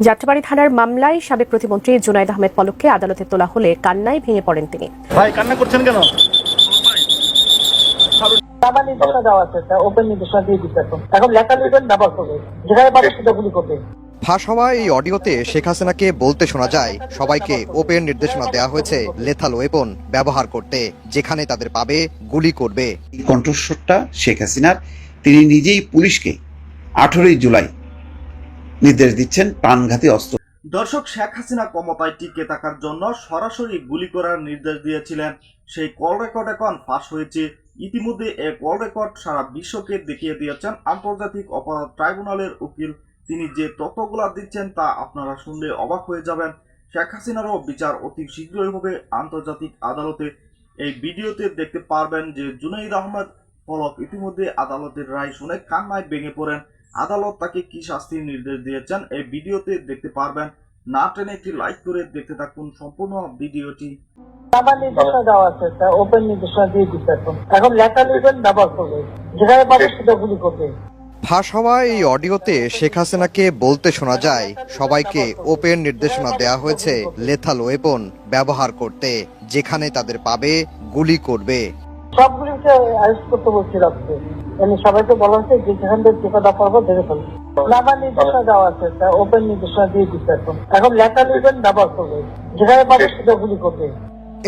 যাত্রাবাড়ি থানার মামলায় সাবেক প্রতিমন্ত্রী জুনাইদ আহমেদ পলককে আদালতে তোলা হলে কান্নায় ভেঙে পড়েন তিনি। ভাই কান্না করছেন কেন? ফাঁস হওয়া এই অডিওতে শেখ হাসিনাকে বলতে শোনা যায় সবাইকে ওপেন নির্দেশনা দেওয়া হয়েছে লেথাল ওয়েপন ব্যবহার করতে। যেখানে তাদের পাবে গুলি করবে। এই কণ্ঠস্বরটা শেখ হাসিনার। তিনি নিজেই পুলিশকে আঠেরোই জুলাই নির্দেশ দিচ্ছেন প্রাণঘাতী অস্ত্র। দর্শক, শেখ হাসিনা ক্ষমতায় টিকে থাকার জন্য সরাসরি গুলি করার নির্দেশ দিয়েছিলেন। সেই কল রেকর্ড এখন ফাঁস হয়েছে। ইতিমধ্যে এই কল রেকর্ড সারা বিশ্বকে দেখিয়ে দিয়েছেন আন্তর্জাতিক অপরাধ ট্রাইব্যুনালের উকিল। তিনি যে তথ্যগুলা দিচ্ছেন তা আপনারা শুনলে অবাক হয়ে যাবেন। শেখ হাসিনারও বিচার অতি শীঘ্রই হবে আন্তর্জাতিক আদালতে। এই ভিডিওতে দেখতে পারবেন যে জুনাইদ আহমেদ পলক ইতিমধ্যে আদালতের রায় শুনে কান্নায় ভেঙে পড়েন। আদালত তাকে কি শাস্তির নির্দেশ দিয়েছেন এই ভিডিওতে দেখতে পারবেন। না টেনে একটি লাইক করে দেখতে থাকুন সম্পূর্ণ ভিডিওটি। আমার নির্দেশনা দেওয়া আছে ওপেন নির্দেশনা দিয়ে দিচ্ছে এখন। এখন লেখা লিখবেন ব্যবহার করবে যেখানে পাবে সেটা গুলি করবে। ফাঁস হওয়া এই অডিওতে শেখ হাসিনাকে বলতে শোনা যায় সবাইকে ওপেন নির্দেশনা দেওয়া হয়েছে লেথাল ওয়েপন ব্যবহার করতে যেখানে তাদের পাবে গুলি করবে। সবগুলিকে করতে বলছি রাখতে মানে সবাইকে বলা হচ্ছে যে যেখান থেকে পারব ফেলবে। আমার নির্দেশনা দেওয়া আছে ওপেন নির্দেশনা দিয়ে দিচ্ছে এখন। এখন লিখবেন ব্যবহার করবে। যেখানে পাবে সেটা গুলি করবে।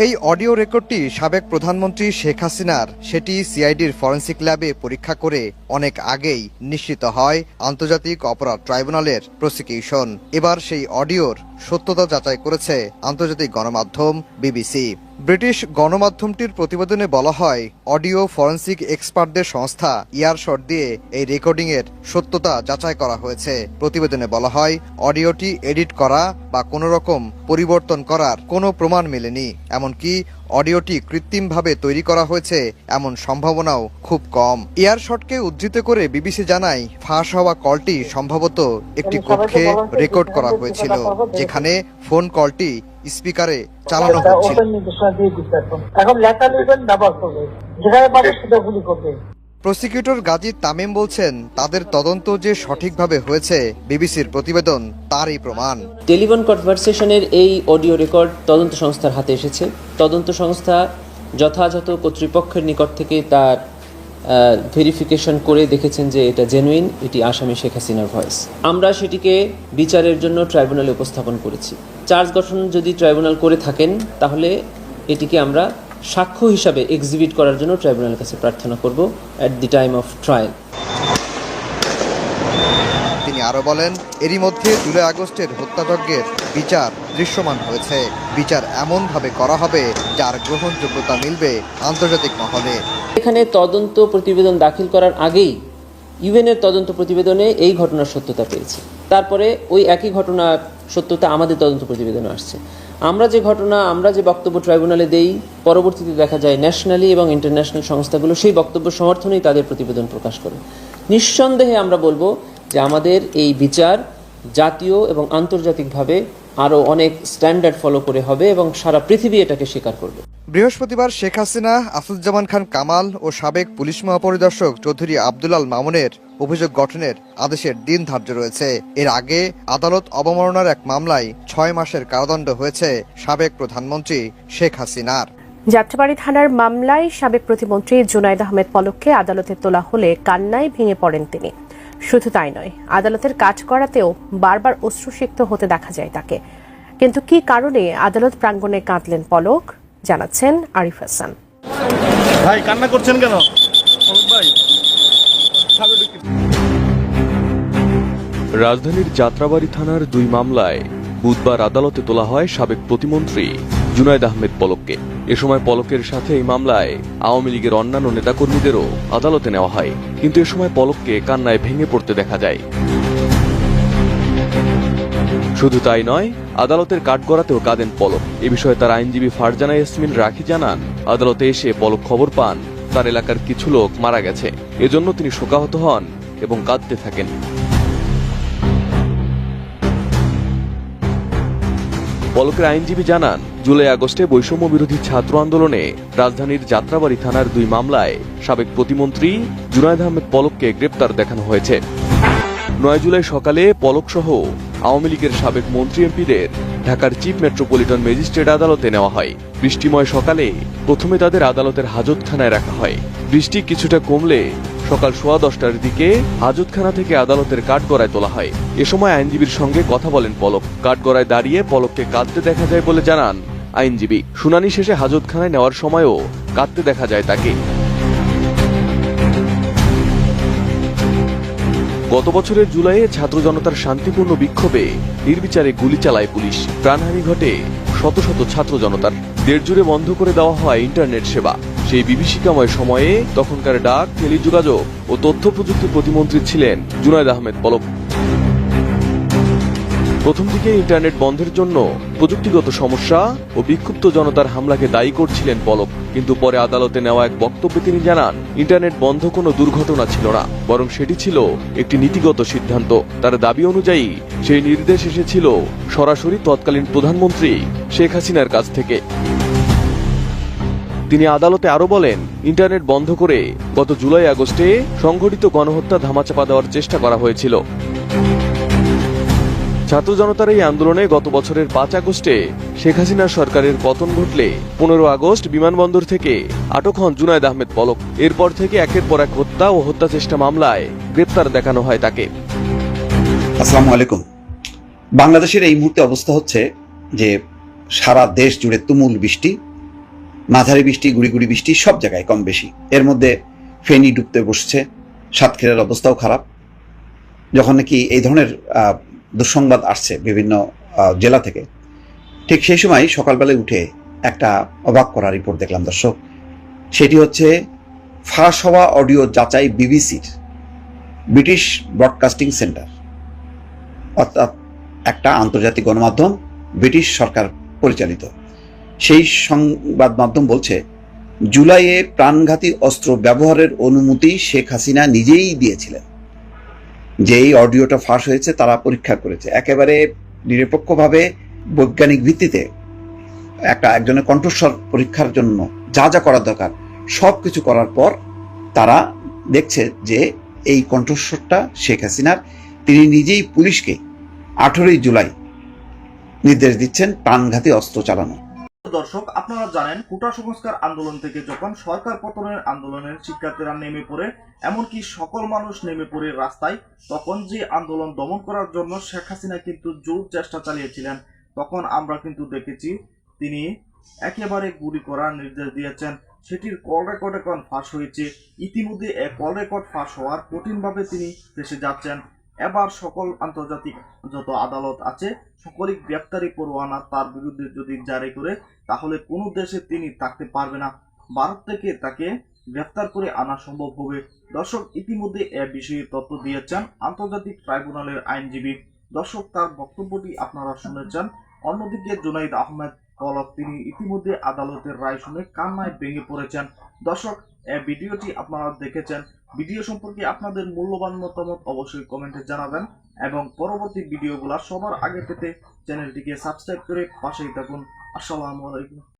এই অডিও রেকর্ডটি সাবেক প্রধানমন্ত্রী শেখ হাসিনার সেটি সিআইডির ফরেন্সিক ল্যাবে পরীক্ষা করে অনেক আগেই নিশ্চিত হয় আন্তর্জাতিক অপরাধ ট্রাইব্যুনালের প্রসিকিউশন। এবার সেই অডিওর সত্যতা যাচাই করেছে আন্তর্জাতিক গণমাধ্যম বিবিসি। ব্রিটিশ গণমাধ্যমটির প্রতিবেদনে বলা হয়, অডিও ফরেন্সিক এক্সপার্টদের সংস্থা ইয়ারশট দিয়ে এই রেকর্ডিংয়ের সত্যতা যাচাই করা হয়েছে। প্রতিবেদনে বলা হয়, অডিওটি এডিট করা বা কোনো রকম পরিবর্তন করার কোনো প্রমাণ মেলেনি। এমনকি অডিওটি কৃত্রিমভাবে তৈরি করা হয়েছে এমন সম্ভাবনাও খুব কম। এয়ারশটকে উদ্ধৃত করে বিবিসি জানায় ফাঁস হওয়া কলটি সম্ভবত একটি কক্ষে রেকর্ড করা হয়েছিল যেখানে ফোন কলটি স্পিকারে চালানো হচ্ছিল। এখন। এখন ব্যবহার করবে যেখানে পাবে সেটা গুলি করবে। প্রসিকিউটর গাজী তামিম বলছেন, তাদের তদন্ত যে সঠিকভাবে হয়েছে, বিবিসির প্রতিবেদন, তারই প্রমাণ। টেলিফোন কনভারসেশনের এই অডিও রেকর্ড তদন্ত সংস্থার হাতে এসেছে। তদন্ত সংস্থা যথাযথ কর্তৃপক্ষের নিকট থেকে তার ভেরিফিকেশন করে দেখেছেন যে এটা জেনুইন এটি আসামি শেখ হাসিনার ভয়েস আমরা সেটিকে বিচারের জন্য ট্রাইব্যুনালে উপস্থাপন করেছি। চার্জ গঠন যদি ট্রাইব্যুনাল করে থাকেন, তাহলে এটিকে আমরা সাক্ষ্য হিসাবে এক্সিবিট করার জন্য ট্রাইব্যুনালের কাছে প্রার্থনা করব at the time of trial তিনি আরও বলেন এরই মধ্যে জুলাই আগস্টের হত্যাযজ্ঞের বিচার দৃশ্যমান হয়েছে। বিচার এমনভাবে করা হবে যার গ্রহণযোগ্যতা মিলবে আন্তর্জাতিক মহলে। এখানে তদন্ত প্রতিবেদন দাখিল করার আগেই ইউএনের তদন্ত প্রতিবেদনে এই ঘটনার সত্যতা পেয়েছে। তারপরে ওই একই ঘটনার সত্যতা আমাদের তদন্ত প্রতিবেদনে আসছে। আমরা যে ঘটনা, আমরা যে বক্তব্য ট্রাইব্যুনালে দেই, পরবর্তীতে দেখা যায় ন্যাশনালি এবং ইন্টারন্যাশনাল সংস্থাগুলো সেই বক্তব্য সমর্থনেই তাদের প্রতিবেদন প্রকাশ করে। নিঃসন্দেহে আমরা বলব যে আমাদের এই বিচার জাতীয় এবং আন্তর্জাতিকভাবে আরও অনেক স্ট্যান্ডার্ড ফলো করে হবে এবং সারা পৃথিবী এটাকে স্বীকার করবে। বৃহস্পতিবার শেখ হাসিনা আসুজ্জামান খান কামাল ও সাবেক পুলিশ মহাপরিদর্শক চৌধুরী আব্দুলাল মামুনের অভিযোগ গঠনের আদেশের দিন ধার্য রয়েছে। এর আগে আদালত অবমাননার এক মামলায় ছয় মাসের কারাদণ্ড হয়েছে সাবেক প্রধানমন্ত্রী শেখ হাসিনার। যাত্রাবাড়ি থানার মামলায় সাবেক প্রতিমন্ত্রী জুনাইদ আহমেদ পলককে আদালতে তোলা হলে কান্নায় ভেঙে পড়েন তিনি। শুধু তাই নয়, আদালতের কাজ করাতেও বারবার অশ্রুসিক্ত হতে দেখা যায় তাকে। কিন্তু কি কারণে আদালত প্রাঙ্গণে কাঁদলেন পলক? জানাচ্ছেন আরিফ হাসান। ভাই কান্না করছেন কেন? ভাই রাজধানীর যাত্রাবাড়ি থানার দুই মামলায় বুধবার আদালতে তোলা হয় সাবেক প্রতিমন্ত্রী জুনায়দ আহমেদ পলককে। এ সময় পলকের সাথে এই মামলায় আওয়ামী লীগের অন্যান্য নেতাকর্মীদেরও আদালতে নেওয়া হয়। কিন্তু এ সময় পলককে কান্নায় ভেঙে পড়তে দেখা যায়। শুধু তাই নয়, আদালতের কাঠগড়াতেও কাঁদেন পলক। এ বিষয়ে তার আইনজীবী ফারজানা ইয়াসমিন রাখি জানান, আদালতে এসে পলক খবর পান, তার এলাকার কিছু লোক মারা গেছে। এজন্য তিনি শোকাহত হন এবং কাঁদতে থাকেন। পলকের আইনজীবী জানান, জুলাই আগস্টে বৈষম্য বিরোধী ছাত্র আন্দোলনে রাজধানীর যাত্রাবাড়ি থানার দুই মামলায় সাবেক প্রতিমন্ত্রী জুনায়দ আহমেদ পলককে গ্রেপ্তার দেখানো হয়েছে। নয় জুলাই সকালে পলক সহ আওয়ামী লীগের সাবেক মন্ত্রী এমপিদের ঢাকার চিফ মেট্রোপলিটন ম্যাজিস্ট্রেট আদালতে নেওয়া হয়। বৃষ্টিময় সকালে প্রথমে তাদের আদালতের হাজতখানায় রাখা হয়। বৃষ্টি কিছুটা কমলে সকাল সোয়া দশটার দিকে হাজতখানা থেকে আদালতের কাঠগড়ায় তোলা হয়। এ সময় আইনজীবীর সঙ্গে কথা বলেন পলক। কাঠগড়ায় দাঁড়িয়ে পলককে কাঁদতে দেখা যায় বলে জানান আইনজীবী। শুনানি শেষে হাজতখানায় নেওয়ার সময়ও কাঁদতে দেখা যায় তাকে। গত বছরের জুলাইয়ে ছাত্র জনতার শান্তিপূর্ণ বিক্ষোভে নির্বিচারে গুলি চালায় পুলিশ। প্রাণহানি ঘটে শত শত ছাত্র জনতার। দেড় জুড়ে বন্ধ করে দেওয়া হয় ইন্টারনেট সেবা। সেই বিভীষিকাময় সময়ে তখনকার ডাক, টেলিযোগাযোগ ও তথ্য প্রযুক্তি প্রতিমন্ত্রী ছিলেন জুনায়দ আহমেদ পলক। প্রথম দিকে ইন্টারনেট বন্ধের জন্য প্রযুক্তিগত সমস্যা ও বিক্ষুব্ধ জনতার হামলাকে দায়ী করছিলেন পলক কিন্তু পরে আদালতে নেওয়া এক বক্তব্যে তিনি জানান, ইন্টারনেট বন্ধ কোনো দুর্ঘটনা ছিল না, বরং সেটি ছিল একটি নীতিগত সিদ্ধান্ত। তার দাবি অনুযায়ী, সেই নির্দেশ এসেছিল সরাসরি তৎকালীন প্রধানমন্ত্রী শেখ হাসিনার কাছ থেকে। তিনি আদালতে আরও বলেন, ইন্টারনেট বন্ধ করে গত জুলাই আগস্টে সংঘটিত গণহত্যা ধামাচাপা দেওয়ার চেষ্টা করা হয়েছিল। ছাত্র জনতার এই আন্দোলনে গত বছরের পাঁচ আগস্টে শেখ হাসিনার সরকারের পতন ঘটলে পনেরো আগস্ট বিমানবন্দর থেকে আটক হন জুনায়দ আহমেদ পলক। এরপর থেকে একের পর এক হত্যা ও হত্যা চেষ্টা মামলায় গ্রেপ্তার দেখানো হয় তাকে। আসসালামু আলাইকুম। বাংলাদেশের এই মুহূর্তে অবস্থা হচ্ছে যে সারা দেশ জুড়ে তুমুল বৃষ্টি, মাঝারি বৃষ্টি, গুড়ি গুড়ি বৃষ্টি সব জায়গায় কম বেশি। এর মধ্যে ফেনী ডুবতে বসছে, সাতক্ষীরার অবস্থাও খারাপ। যখন নাকি এই ধরনের দুঃসংবাদ আসছে বিভিন্ন জেলা থেকে। ঠিক সেই সময় সকালবেলায় উঠে একটা অবাক করা রিপোর্ট দেখলাম দর্শক। সেটি হচ্ছে, ফাঁস হওয়া অডিও যাচাই বিবিসির ব্রিটিশ ব্রডকাস্টিং সেন্টার। অর্থাৎ একটা আন্তর্জাতিক গণমাধ্যম, ব্রিটিশ সরকার পরিচালিত। সেই সংবাদ মাধ্যম বলছে, জুলাইয়ে প্রাণঘাতী অস্ত্র ব্যবহারের অনুমতি শেখ হাসিনা নিজেই দিয়েছিলেন। যেই অডিওটা ফাঁস হয়েছে, তারা পরীক্ষা করেছে। একেবারে নিরপেক্ষভাবে বৈজ্ঞানিক ভিত্তিতে একটা একজনের কণ্ঠস্বর পরীক্ষার জন্য যা যা করার দরকার, সব কিছু করার পর তারা দেখছে যে এই কণ্ঠস্বরটা শেখ হাসিনার। তিনি নিজেই পুলিশকে আঠেরোই জুলাই নির্দেশ দিচ্ছেন প্রাণঘাতী অস্ত্র চালানো। দর্শক, আপনারা জানেন, কোটা সংস্কার আন্দোলন থেকে যখন সরকার পতনের আন্দোলনের শিক্ষার্থীরা নেমে পড়ে, এমনকি সকল মানুষ নেমে পড়ে রাস্তায়, তখন যে আন্দোলন দমন করার জন্য শেখ হাসিনা কিন্তু জোর চেষ্টা চালিয়েছিলেন, তখন আমরা কিন্তু দেখেছি তিনি একেবারে গুলি করার নির্দেশ দিয়েছেন। সেটির কল রেকর্ড এখন ফাঁস হয়েছে। ইতিমধ্যে এক কল রেকর্ড ফাঁস হওয়ার কঠিনভাবে তিনি ফেসে যাচ্ছেন। এবার সকল আন্তর্জাতিক যত আদালত আছে, সকলই গ্রেপ্তারি পরোয়ানা তার বিরুদ্ধে যদি জারি করে, তাহলে কোনো দেশে তিনি থাকতে পারবে না। ভারত থেকে তাকে গ্রেফতার করে আনা সম্ভব হবে। দর্শক, ইতিমধ্যে এ বিষয়ে তথ্য দিয়েছেন আন্তর্জাতিক ট্রাইব্যুনালের আইনজীবী। দর্শক, তার বক্তব্যটি আপনারা শুনেছেন। অন্যদিকে জুনাইদ আহমেদ পলক, তিনি ইতিমধ্যে আদালতের রায় শুনে কান্নায় ভেঙে পড়েছেন। দর্শক, এ ভিডিওটি আপনারা দেখেছেন। ভিডিও সম্পর্কে আপনাদের মূল্যবান মতামত অবশ্যই কমেন্টে জানাবেন এবং পরবর্তী ভিডিওগুলো সবার আগে পেতে চ্যানেলটিকে সাবস্ক্রাইব করে পাশেই থাকুন। আসসালামু আলাইকুম।